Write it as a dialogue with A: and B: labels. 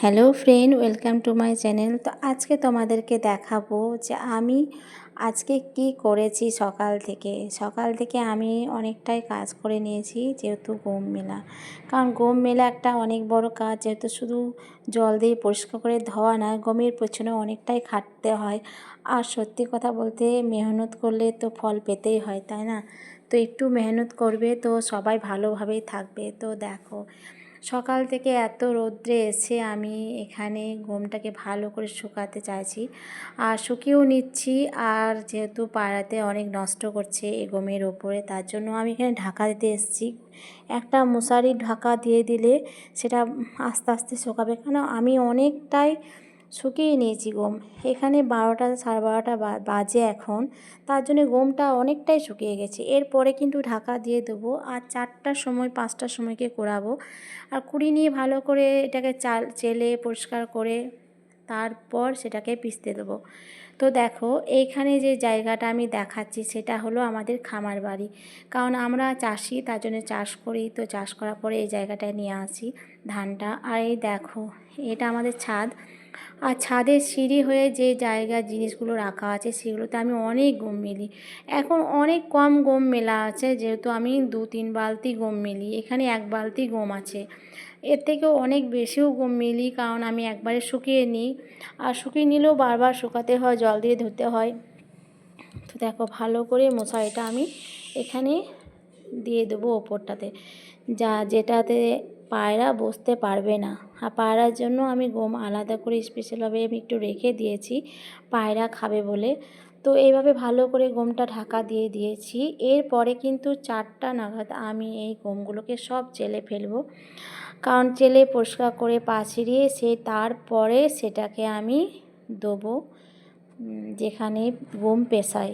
A: Hello friend, welcome to my channel. তো আজকে তোমাদেরকে দেখাবো যে আমি আজকে কি করেছি সকাল থেকে। সকাল থেকে আমি অনেকটাই কাজ করে নিয়েছি, যেহেতু গম মেলা। কারণ গম মেলা একটা অনেক বড় কাজ, যেহেতু শুধু জল দিয়ে পরিষ্কার করে ধোয়া না গমের পেছনে অনেকটাই খাটতে হয়। আর সত্যি কথা বলতে, মেহনত করলে তো ফল পেতেই হয়, তাই না? তো একটু মেহনত করবে তো সবাই ভালোভাবেই থাকবে। তো দেখো সকাল থেকে এত রৌদ্রে এসে আমি এখানে গমটাকে ভালো করে শুকাতে চাইছি। আর শুকিয়েও নিচ্ছি, আর যেহেতু পাড়াতে অনেক নষ্ট করছে এ গমের ওপরে তার জন্য আমি এখানে ঢাকা দিতে এসেছি। একটা মশারি ঢাকা দিয়ে দিলে সেটা আস্তে আস্তে শুকাবে। কেন আমি অনেকটাই শুকিয়ে নিয়েছি গম এখানে বারোটা, সাড়ে বারোটা বাজে এখন। তার জন্য গমটা অনেকটাই শুকিয়ে গেছে। এরপরে কিন্তু ঢাকা দিয়ে দেবো আর চারটার সময়, পাঁচটার সময়কে কোড়াবো আর কুড়ি নিয়ে ভালো করে এটাকে চাল, চেলে, পরিষ্কার করে তারপর সেটাকে পিষতে দেবো। তো দেখো, এইখানে যে জায়গাটা আমি দেখাচ্ছি সেটা হলো আমাদের খামার বাড়ি। কারণ আমরা চাষি, তার জন্য চাষ করি। তো চাষ করার পরে এই জায়গাটায় নিয়ে আসি ধানটা। আর এই দেখো, এটা আমাদের ছাদ। আর ছাদের সিঁড়ি হয়ে যে জায়গা জিনিসগুলো রাখা আছে সেগুলোতে আমি অনেক গম মেলি। এখন অনেক কম গম মেলা আছে, যেহেতু আমি দু তিন বালতি গম মেলি, এখানে এক বালতি গম আছে। এর থেকেও অনেক বেশিও গম মেলি, কারণ আমি একবারে শুকিয়ে নিই। আর শুকিয়ে নিলেও বারবার শুকাতে হয়, জল দিয়ে ধুতে হয়। তো দেখো, ভালো করে মশারিটা আমি এখানে দিয়ে দেবো ওপরটাতে, যা যেটাতে পায়রা বসতে পারবে না। আর পায়রার জন্য আমি গম আলাদা করে স্পেশালভাবে আমি একটু রেখে দিয়েছি, পায়রা খাবে বলে। তো এইভাবে ভালো করে গমটা ঢাকা দিয়ে দিয়েছি। এরপরে কিন্তু চারটা নাগাদ আমি এই গমগুলোকে সব চেলে ফেলব। কারণ চেলে পরিষ্কার করে পাচিরিয়ে সে তারপরে সেটাকে আমি দেবো যেখানে গম পেশাই